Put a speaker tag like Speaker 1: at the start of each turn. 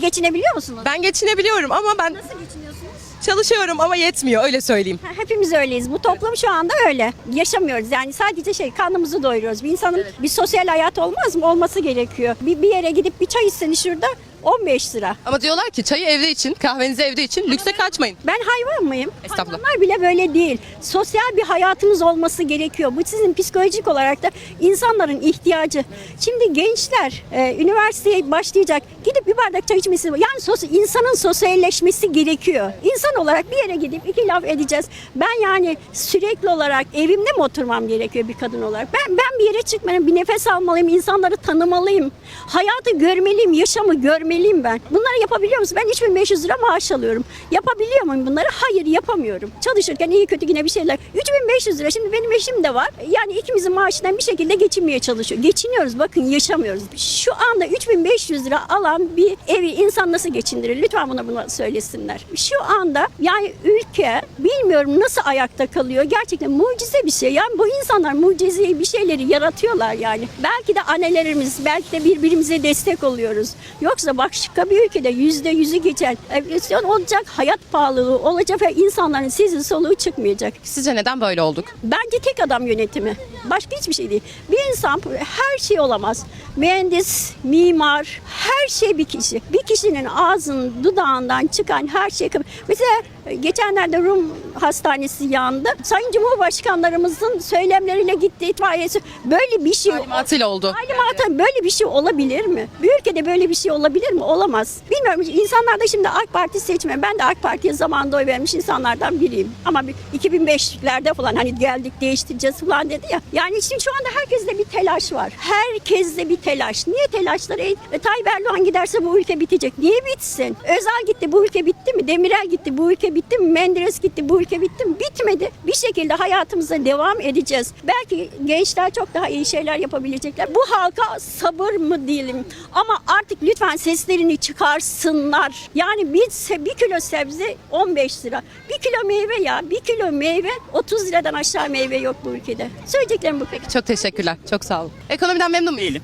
Speaker 1: Geçinebiliyor musunuz?
Speaker 2: Ben geçinebiliyorum ama ben
Speaker 1: Nasıl geçiniyorsunuz?
Speaker 2: çalışıyorum ama yetmiyor öyle söyleyeyim.
Speaker 1: Ha, Hepimiz öyleyiz. Bu toplum şu anda öyle. Yaşamıyoruz. Yani sadece şey karnımızı doyuruyoruz. Bir insanın bir sosyal hayat olmaz mı? Olması gerekiyor. Bir, bir yere gidip bir çay içseni şurada 15 lira.
Speaker 2: Ama diyorlar ki çayı evde için, kahvenizi evde için lükse kaçmayın.
Speaker 1: Ben hayvan mıyım?
Speaker 2: Estağfurullah.
Speaker 1: Hayvanlar bile böyle değil. Sosyal bir hayatımız olması gerekiyor. Bu sizin psikolojik olarak da insanların ihtiyacı. Şimdi gençler e, üniversiteye başlayacak. Gidip bir bardak çay içmesi yani sos, insanın sosyalleşmesi gerekiyor. İnsan olarak bir yere gidip iki laf edeceğiz. Ben yani sürekli olarak evimde mi oturmam gerekiyor bir kadın olarak? Ben ben bir yere çıkmalıyım, bir nefes almalıyım, insanları tanımalıyım. Hayatı görmeliyim, yaşamı görmeliyim ben. Bunları yapabiliyor musun? Ben 3500 lira maaş alıyorum. Yapabiliyor muyum bunları? Hayır yapamıyorum. Çalışırken iyi kötü yine bir şeyler. 3500 lira. Şimdi benim eşim de var. Yani ikimizin maaşından bir şekilde geçinmeye çalışıyor. Geçiniyoruz bakın yaşamıyoruz. Şu anda 3500 lira alan bir evi insan nasıl geçindirir? Lütfen buna bunu söylesinler. Şu anda yani ülke bilmiyorum nasıl ayakta kalıyor. Gerçekten mucize bir şey. Yani bu insanlar mucizeyi bir şeyleri yaratıyorlar yani. Belki de annelerimiz, belki de birbirimize destek oluyoruz. Yoksa başka bir ülkede yüzde yüzü geçen enflasyon olacak, hayat pahalılığı olacak ve insanların sizin soluğu çıkmayacak.
Speaker 2: Sizce neden böyle olduk?
Speaker 1: Bence tek adam yönetimi. Başka hiçbir şey değil. Bir insan her şey olamaz. Mühendis, mimar, her şey bir kişi. Bir kişinin ağzının dudağından çıkan her şey. Mesela geçenlerde Rum hastanesi yandı. Sayın Cumhurbaşkanlarımızın söylemlerine gitti itfaiyesi. Böyle bir şey
Speaker 2: Talimatıyla oldu.
Speaker 1: Talimatı böyle bir şey olabilir mi? Bir ülkede böyle bir şey olabilir mi? Olamaz. Bilmiyorum insanlar da şimdi AK Parti seçme. Ben de AK Parti'ye zamanında oy vermiş insanlardan biriyim. Ama bir 2005'lerde falan hani geldik değiştireceğiz falan dedi ya. Yani şimdi şu anda herkeste bir telaş var. Herkeste bir telaş. Niye telaşlar? E, e, Tayyip Erdoğan giderse bu ülke bitecek. Niye bitsin? Özal gitti bu ülke bitti mi? Demirel gitti bu ülke bitti mi? Menderes gitti bu ülke bitti mi? Bitmedi. Bir şekilde hayatımıza devam edeceğiz. Belki gençler çok daha iyi şeyler yapabilecekler. Bu halka sabır mı diyelim? Ama artık lütfen seslerini çıkarsınlar. Yani bir, se- bir kilo sebze 15 lira. Bir kilo meyve ya. Bir kilo meyve 30 liradan aşağı meyve yok bu ülkede. Söyleyeceklerim bu pek.
Speaker 2: Çok teşekkürler. Çok sağ olun. Ekonomiden memnun muyum?
Speaker 3: Değilim.